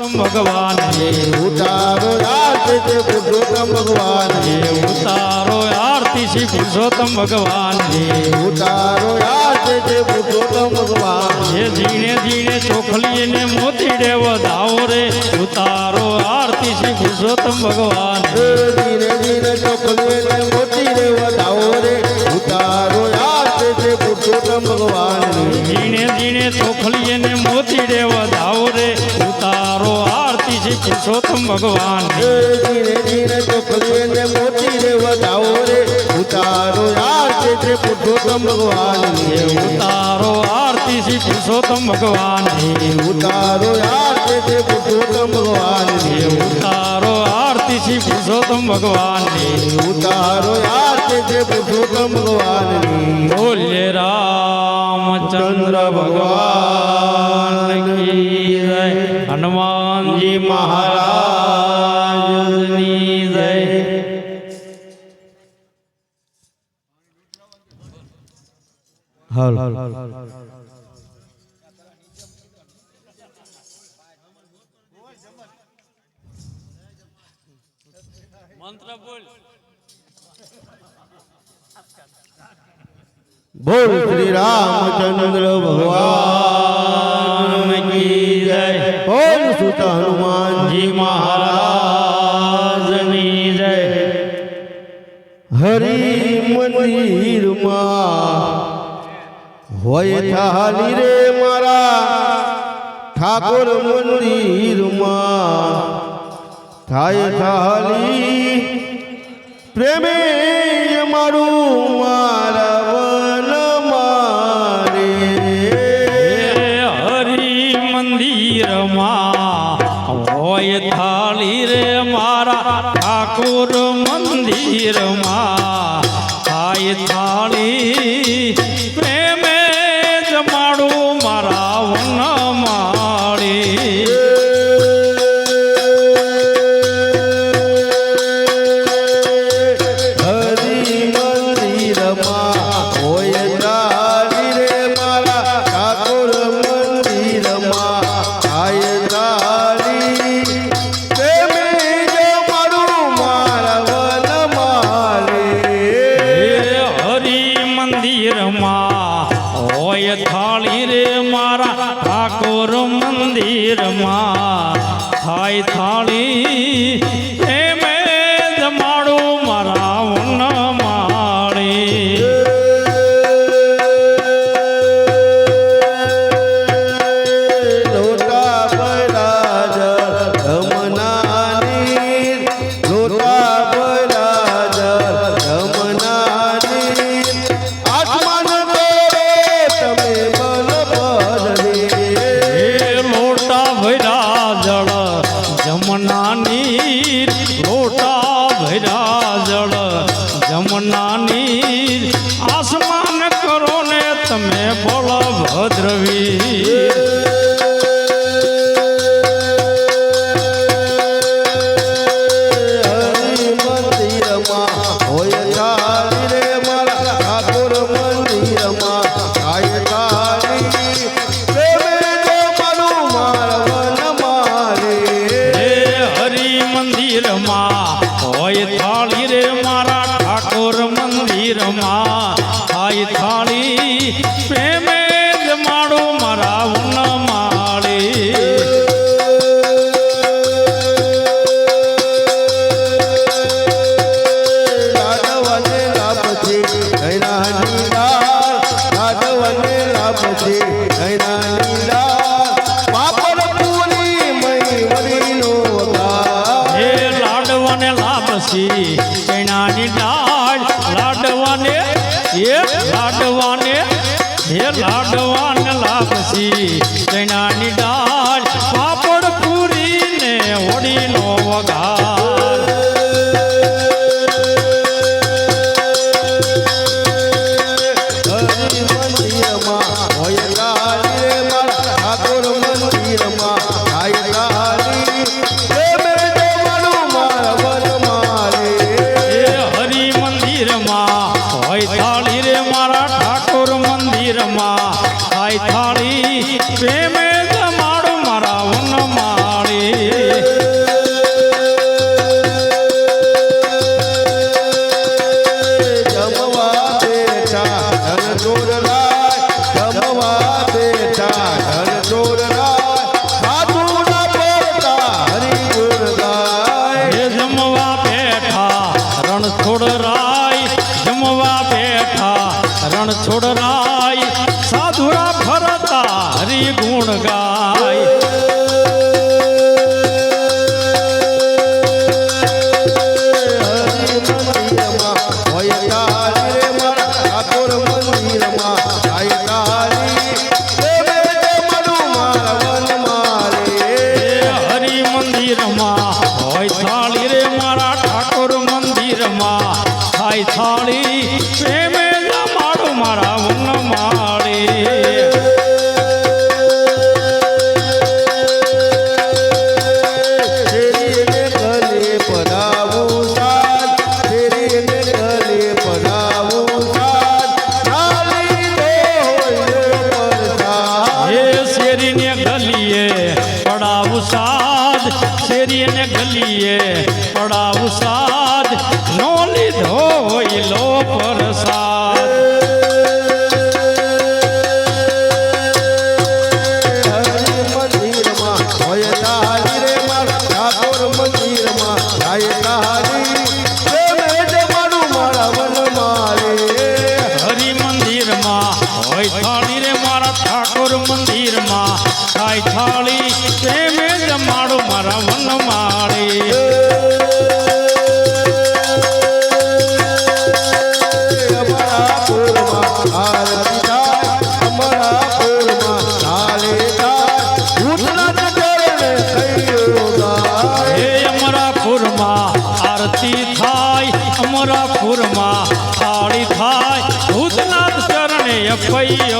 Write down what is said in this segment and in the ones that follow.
પુરુષોત્તમ ભગવાન ઉતારો આરતી છે પુરુષોત્તમ ભગવાન ઉતારો આરતી શ્રી પુરુષોત્તમ ભગવાન ઉતારો આરતી છે પુરુષોત્તમ ભગવાન હે જીણે જીણે ચોખલીએ ને મોતી રે વધાવો રે. ઉતારો આરતી શ્રી પુરુષોત્તમ ભગવાન ધીરે ધીરે ચોકલીએ ને મોતી રે વધાવો રે. ઉતારો આરતી છે પુરુષોત્તમ ભગવાન જીણે જીણે ચોખલીએ ને મોતી રે વધાવો રે. શ્રી પુરુષોત્તમ ભગવાન. ધીરે ધીરે તો ને મોતી રે વધાવો રે ઉતારો આરતી શ્રી પુરુષોત્તમ ભગવાન. ઉતારો આરતી શ્રી પુરુષોત્તમ ભગવાન. ઉતારો આરતી શ્રી પુરુષોત્તમ ભગવાન. ઉતારો આરતી શ્રી પુરુષોત્તમ ભગવાન ઉતારો આરતી છે પુરુષોત્તમ ભગવાન બોલે રામચંદ્ર ભગવાન કી જય. હનુમાનજી મહારાજની જય. હાલ. મંત્ર બોલ. બોલ શ્રી રામચંદ્ર ભગવાન કી જય. બોલ સુત હનુમાનજી મહારાજની જય. હરિ મંદિરમાં હોય થાલી રે મારા. ઠાકોર મંદિરમાં થાય થાલી પ્રેમે મારું મારી ચણાની ડાળ લાડવાને એ લાડવાને હે લાડવાને લાપસી হয় যায় મારા ઠાકોર મંદિરમાં ખાઈ થાળી પ્રેમે જમાડો મારા વન માળી પૈયો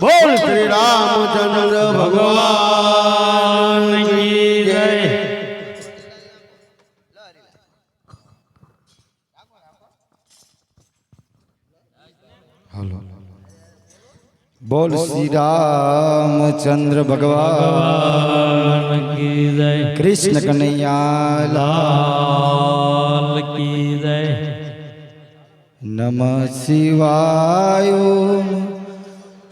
બોલ શ્રી રામચંદ્ર ભગવાન કી જય. હલો. બોલ શ્રી રામચંદ્ર ભગવાન કી જય. કૃષ્ણ કનૈયા લાલ કી જય. નમ શિવાય.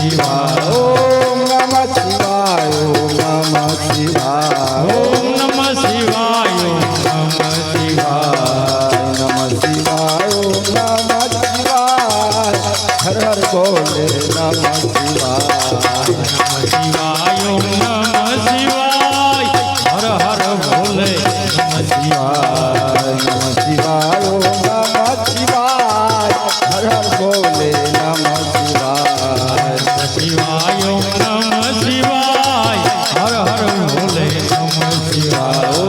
Diva.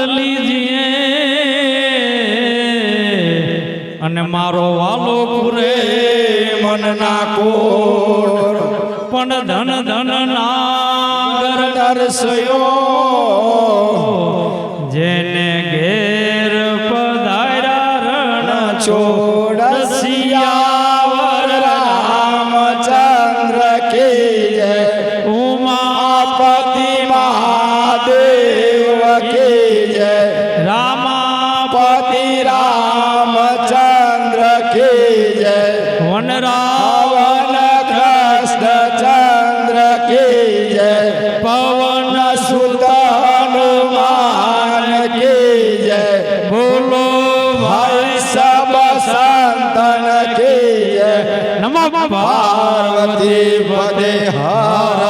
પકડ લીજીએ. અને મારો વાલો પૂરે મન ના નાખો પણ ધન ધન નાગર દર્શયો. रावण कृष्ण चंद्र की जय पवन सुत हनुमान की जय बोलो भाई सब संतन की जय नमः पार्वती पदे हर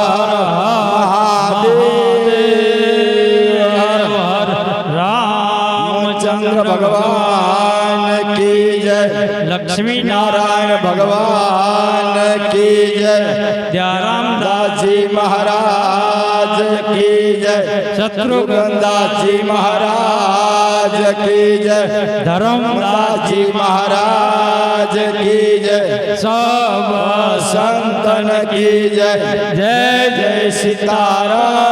रामचंद्र भगवान की जय लक्ष्मी नारायण શત્રુઘ્નદાસજી મહારાજ કી જય ધરમદાસજી મહારાજ કી જય સબ સંતન કી જય જય જય સીતારામ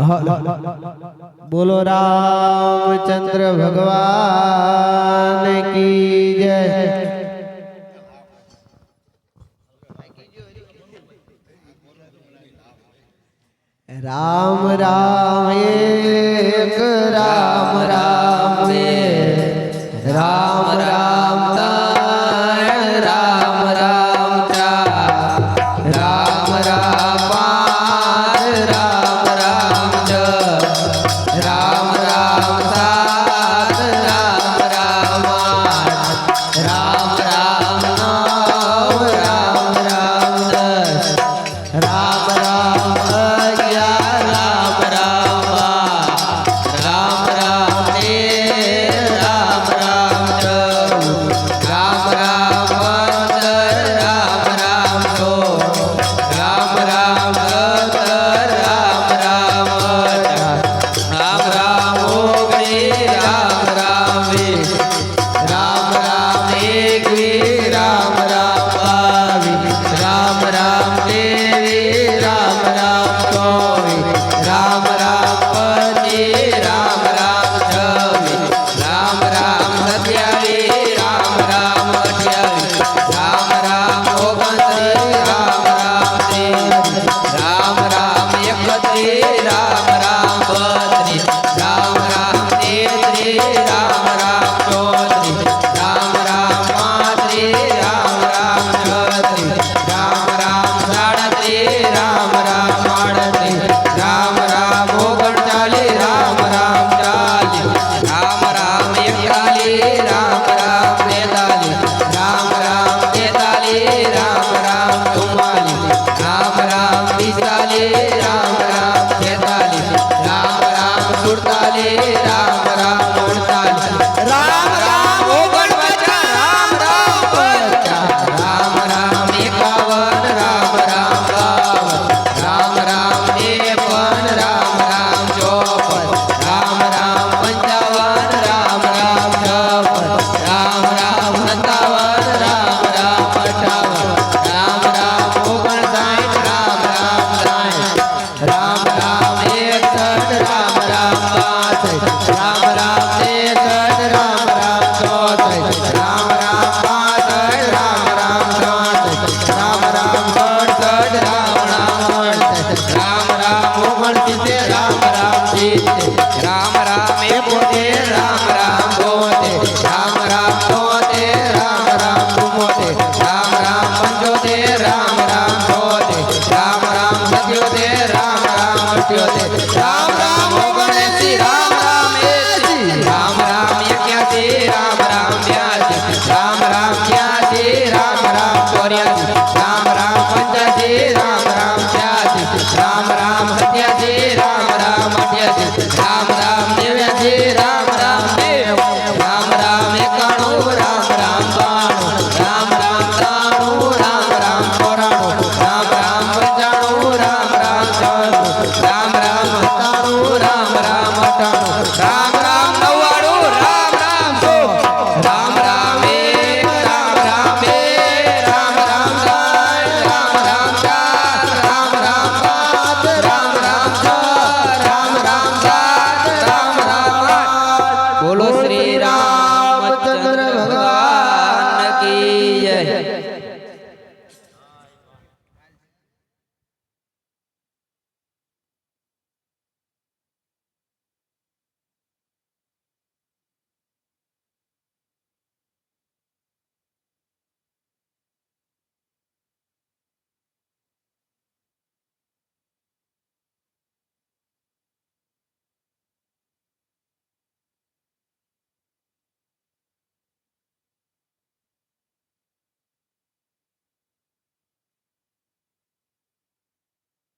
હા બોલો રામચંદ્ર ભગવાન કી જય. રામ રામ એક રામ રામ. राम राम राम